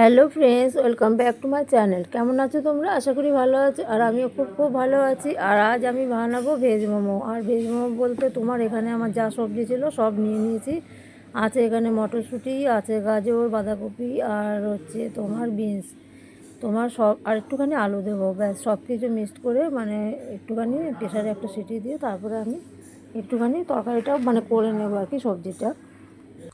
Hello friends, welcome back to my channel. কেমন আছো তোমরা? আশা করি ভালো আছো, আর আমিও খুব খুব ভালো আছি। আর আজ আমি বানাবো ভেজ মোমো। আর ভেজ মোমো বলতে তোমার এখানে আমার যা সবজি ছিল সব নিয়ে নিয়েছি। আছে এখানে মটরশুঁটি, আছে গাজর, বাঁধাকপি, আর হচ্ছে তোমার বিনস তোমার সব, আর একটুখানি আলু দেবো, ব্যাস সব কিছু মিক্সড করে মানে একটুখানি প্রেশারে একটা সিটি দিয়ে তারপরে আমি একটুখানি তরকারিটা মানে করে নেব আর কি সবজিটা।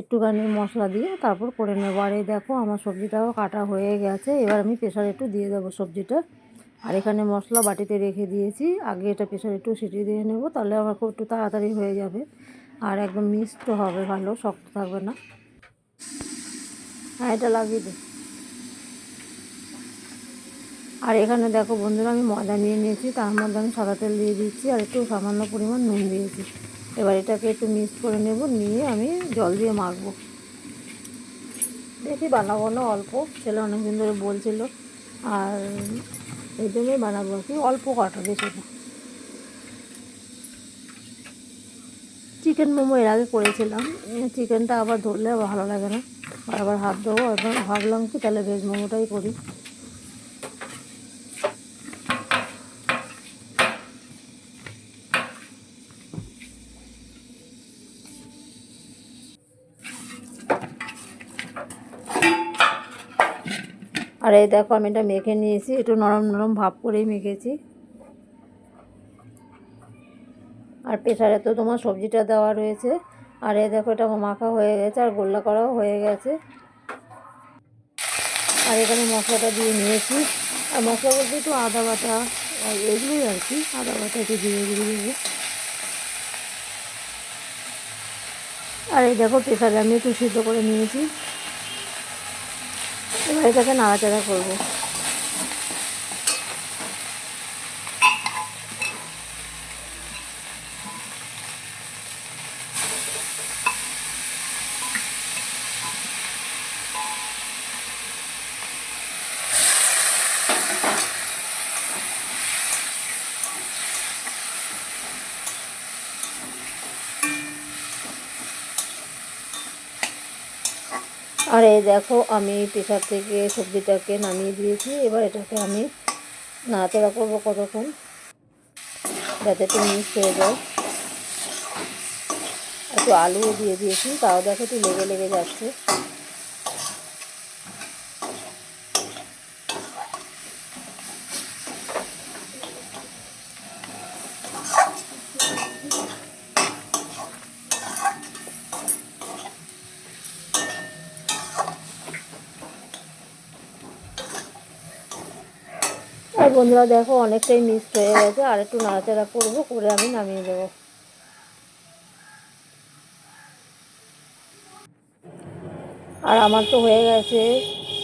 একটুখানি মশলা দিয়ে তারপর করে নেব। আর এই দেখো, আমার সবজিটাও কাটা হয়ে গেছে। এবার আমি প্রেশারে একটু দিয়ে দেবো সবজিটা। আর এখানে মশলা বাটিতে রেখে দিয়েছি। আগে এটা প্রেশার একটু সিটি দিয়ে নেব, তাহলে আমার খুব একটু তাড়াতাড়ি হয়ে যাবে। আর একদম মিক্সড হবে, ভালো, শক্ত থাকবে না। হ্যাঁ এটা লাগিয়ে দে। আর এখানে দেখো বন্ধুরা, আমি ময়দা নিয়ে নিয়েছি, তার মধ্যে আমি সাদা তেল দিয়ে দিচ্ছি, আর একটু সামান্য পরিমাণ নুন দিয়েছি। এবার এটাকে একটু মিক্স করে নেব, নিয়ে আমি জল দিয়ে মাখবো। দেখি বানাবো না অল্প, ছেলে অনেকদিন ধরে বলছিল। আর এই জন্যই বানাবো আর কি, অল্প কাটা বেশি না। চিকেন মোমো এর আগে করেছিলাম চিকেনটা আবার ধরলে ভালো লাগে না। আবার হাত দেবো ভাবলাম কি তাহলে ভেজ মোমোটাই করি। আর এই দেখো আমি এটা মেখে নিয়েছি, একটু নরম নরম ভাব করেই মেখেছি। আর প্রেশারে তো তোমার সবজিটা দেওয়া রয়েছে। আর এই দেখো এটা মাখা হয়ে গেছে, আর গোল্লা করাও হয়ে গেছে। আর এখানে মশলাটা দিয়ে নিয়েছি। আর মশলা বলতে একটু আদা বাটা এগুলোই আর কি, আদা বাটা একটু দিয়ে দিয়ে আর এই দেখো প্রেশারে আমি একটু সিদ্ধ করে নিয়েছি। এবার তাকে নাড়াচাড়া করব। আর এই দেখো, আমি প্রেশার থেকে সবজিটাকে নামিয়ে দিয়েছি। এবার এটাকে আমি নাড়াচাড়া করব কতক্ষণ, যাতে একটু মিক্স হয়ে যায়। একটু আলুও দিয়ে দিয়েছি, তাও দেখো একটু লেগে লেগে যাচ্ছে। বন্ধুরা দেখো, অনেকটাই মিক্সড হয়ে গেছে। আর একটু নাড়াচাড়া করব, করে আমি নামিয়ে দেবো। আর আমার তো হয়ে গেছে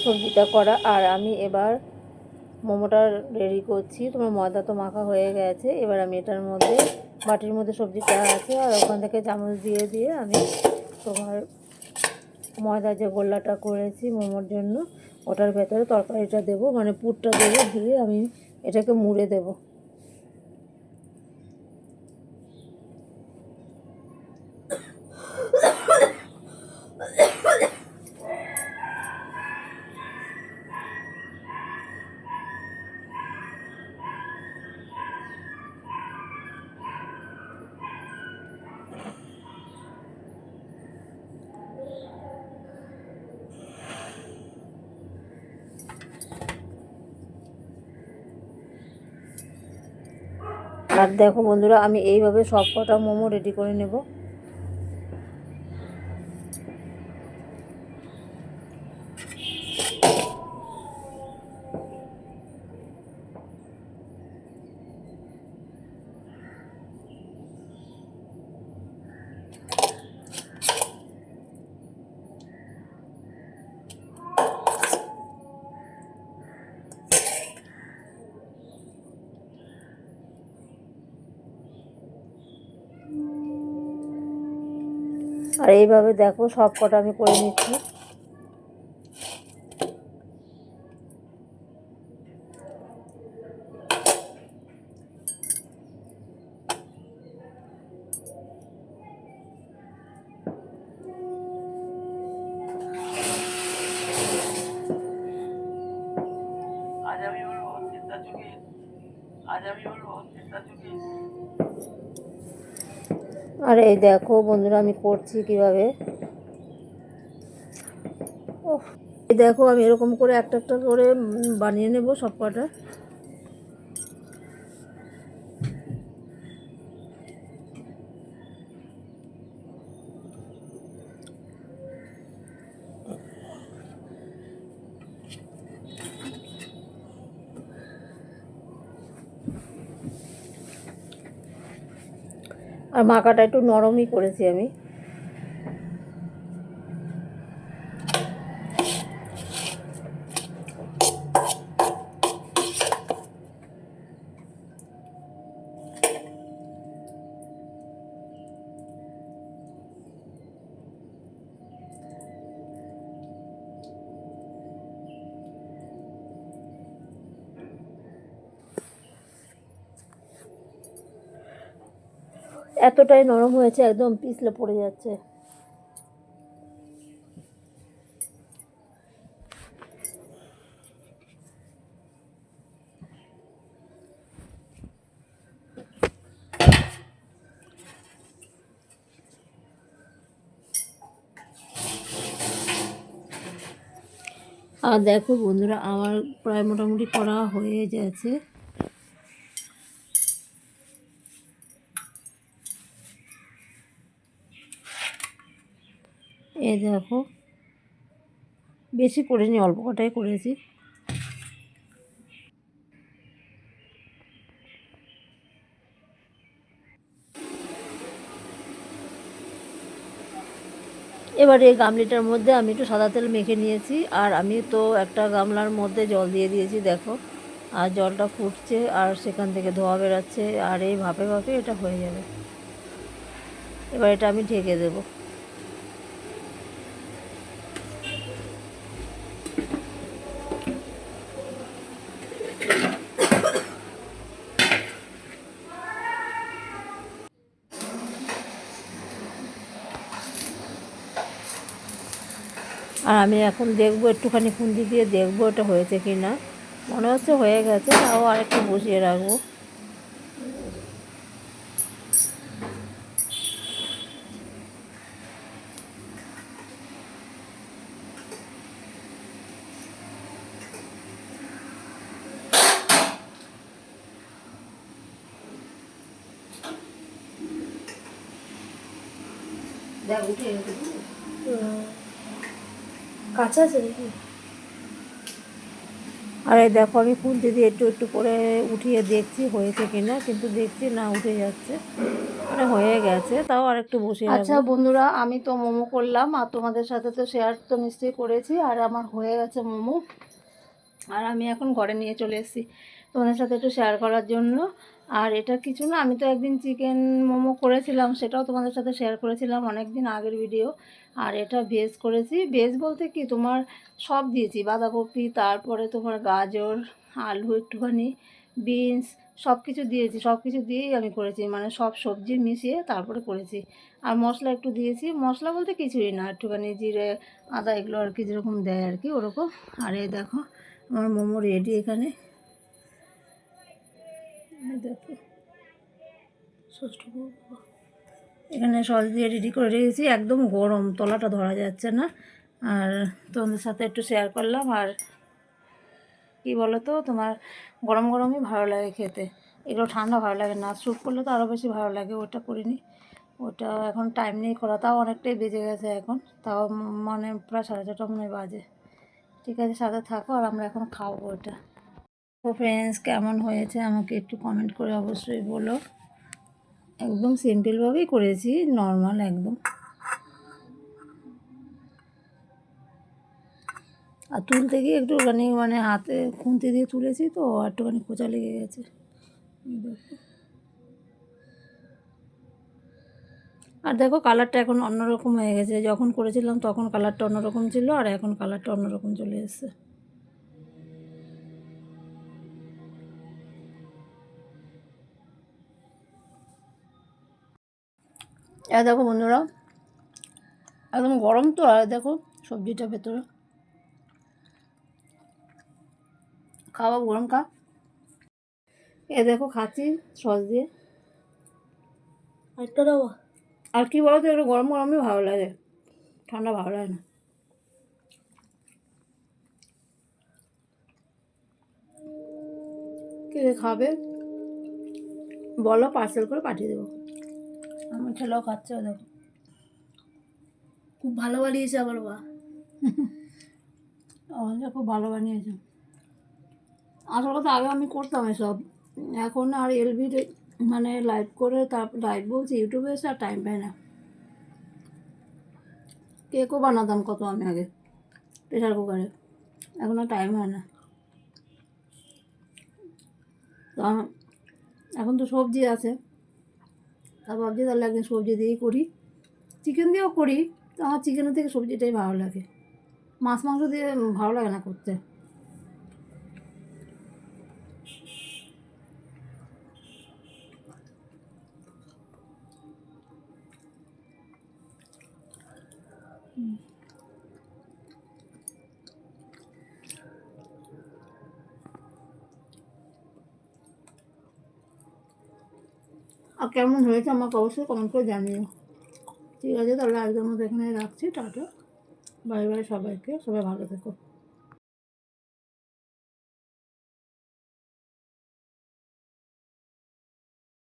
সবজিটা করা। আর আমি এবার মোমোটা রেডি করছি। তোমার ময়দা তো মাখা হয়ে গেছে। এবার আমি এটার মধ্যে, বাটির মধ্যে সবজিটা আছে। আর ওখান থেকে চামচ দিয়ে দিয়ে আমি তোমার ময়দা যে গোল্লাটা করেছি মোমোর জন্য ওটার ভেতরে তরকারিটা দেবো মানে পুরটা দেবো দিয়ে আমি এটাকে মুড়ে দেবো। আর দেখো বন্ধুরা আমি এইভাবে সব কটা মোমো রেডি করে নেব। আর এইভাবে দেখো সব কটা আমি করে নিচ্ছি। আজ আমি বলব, চিন্তা যুগে আজ আমি বলব, চিন্তা যুগে আর এই দেখো বন্ধুরা, আমি করছি কীভাবে? দেখো আমি এরকম করে একটা একটা করে বানিয়ে নেব সব কটা আর মাখাটা একটু নরমই করেছি আমি। এতটাই নরম হয়েছে, একদম পিছলে পড়ে যাচ্ছে। আর দেখো বন্ধুরা, আমার প্রায় মোটামুটি করা হয়ে গেছে। এই দেখো। বেশি করিনি, অল্প কটাই করেছি। এবারে এই গামলিটার মধ্যে আমি একটু সাদা তেল মেখে নিয়েছি, আর আমি তো একটা গামলার মধ্যে জল দিয়ে দিয়েছি, দেখো। আর জলটা ফুটছে, আর সেখান থেকে ধোয়া বেরাচ্ছে, আর এই ভাপে ভাপে এটা হয়ে যাবে। এবার এটা আমি ঢেকে দেবো। আর আমি এখন দেখব একটুখানি খুন্তি দিয়ে দেখব এটা হয়েছে কি না মনে হচ্ছে হয়ে গেছে তাও আরেকটু বসিয়ে রাখব। দেখ উঠে কাঁচা আছে নাকি? আর এই দেখো আমি খুলতে দিয়ে একটু একটু করে উঠিয়ে দেখছি হয়েছে কিনা কিন্তু দেখছি না উঠে যাচ্ছে। মানে হয়ে গেছে তাও আর একটু বসে আচ্ছা বন্ধুরা আমি তো মোমো করলাম আর তোমাদের সাথে তো শেয়ার তো নিশ্চয়ই করেছি আর আমার হয়ে গেছে মোমো। আর আমি এখন ঘরে নিয়ে চলে এসেছি তোমাদের সাথে একটু শেয়ার করার জন্য। আর এটা কিছু না, আমি তো একদিন চিকেন মোমো করেছিলাম, সেটাও তোমাদের সাথে শেয়ার করেছিলাম অনেক দিন আগের ভিডিও আর এটা ভেজ করেছি। ভেজ বলতে কি, তোমার সব দিয়েছি, বাঁধাকপি, তারপরে তোমার গাজর, আলু একটুখানি বিনস সব কিছু দিয়েছি সব কিছু দিয়েই আমি করেছি মানে সব সবজি মিশিয়ে তারপরে করেছি। আর মশলা একটু দিয়েছি, মশলা বলতে কিছুই না, একটুখানি জিরে, আদা এগুলো আর কি যেরকম দেয় আর কি ওরকম। আর এই দেখো আমার মোমো রেডি এখানে। দেখো। এখানে সস দিয়ে রেডি করে রেখেছি। একদম গরম, তলাটা ধরা যাচ্ছে না। আর তোমাদের সাথে একটু শেয়ার করলাম। আর কি বলো তো তোমার গরম গরমই ভালো লাগে খেতে। এগুলো ঠান্ডা ভালো লাগে না। স্যুপ করলে তো আরও বেশি ভালো লাগে, ওটা করিনি। ওটা এখন টাইম নেই করা। তাও অনেকটাই বেজে গেছে এখন। তাও মানে প্রায় সাড়ে ছটা মনে বাজে। ঠিক আছে, সাথে থাকো আর আমরা এখন খাব ওটা তো ফ্রেন্ডস কেমন হয়েছে আমাকে একটু কমেন্ট করে অবশ্যই বলো। একদম সিম্পলভাবেই করেছি নর্মাল একদম। আর তুলতে গিয়ে একটুখানি মানে হাতে খুন্তি দিয়ে তুলেছি তো, একটুখানি খোঁচা লেগে গেছে। দেখো। আর দেখো কালারটা এখন অন্যরকম হয়ে গেছে। যখন করেছিলাম তখন কালারটা অন্যরকম ছিল আর এখন কালারটা অন্যরকম চলে এসেছে। আর দেখো বন্ধুরা, একদম গরম তো, আর দেখো সবজিটা ভেতরে। খাওয়া গরম খা। এ দেখো খাচ্ছি সস দিয়ে। একটা দেবো আর কি বলো তো একটু গরম গরমই ভালো লাগে। ঠান্ডা ভালো লাগে না। কে খাবে? বলো পার্সেল করে পাঠিয়ে দেবো। আমার ছেলেও খাচ্ছে দেখো। খুব ভালো বানিয়েছে আমার মা আমাদের খুব ভালো বানিয়েছে। আসল কথা আগে আমি করতাম এসব। এখন আর এলবি মানে লাইভ করে তার লাইভ বলছি ইউটিউবে এসে আর টাইম পাই না। কেকও বানাতাম কত আমি আগে প্রেশার কুকারে এখন আর টাইম হয় না। তো এখন তো সবজি আছে। তা ভাবছি তাহলে একদিন সবজি দিয়েই করি। চিকেন দিয়েও করি, তো আমার চিকেনের থেকে সবজিটাই ভালো লাগে। মাছ, মাংস দিয়ে ভালো লাগে না করতে। আর কেমন হয়েছে আমাকে অবশ্যই কমেন্ট করে জানিও। ঠিক আছে, তাহলে আজকের মতো এখানে রাখছি, টাটা। বাই বাই সবাইকে, সবাই ভালো থেকো।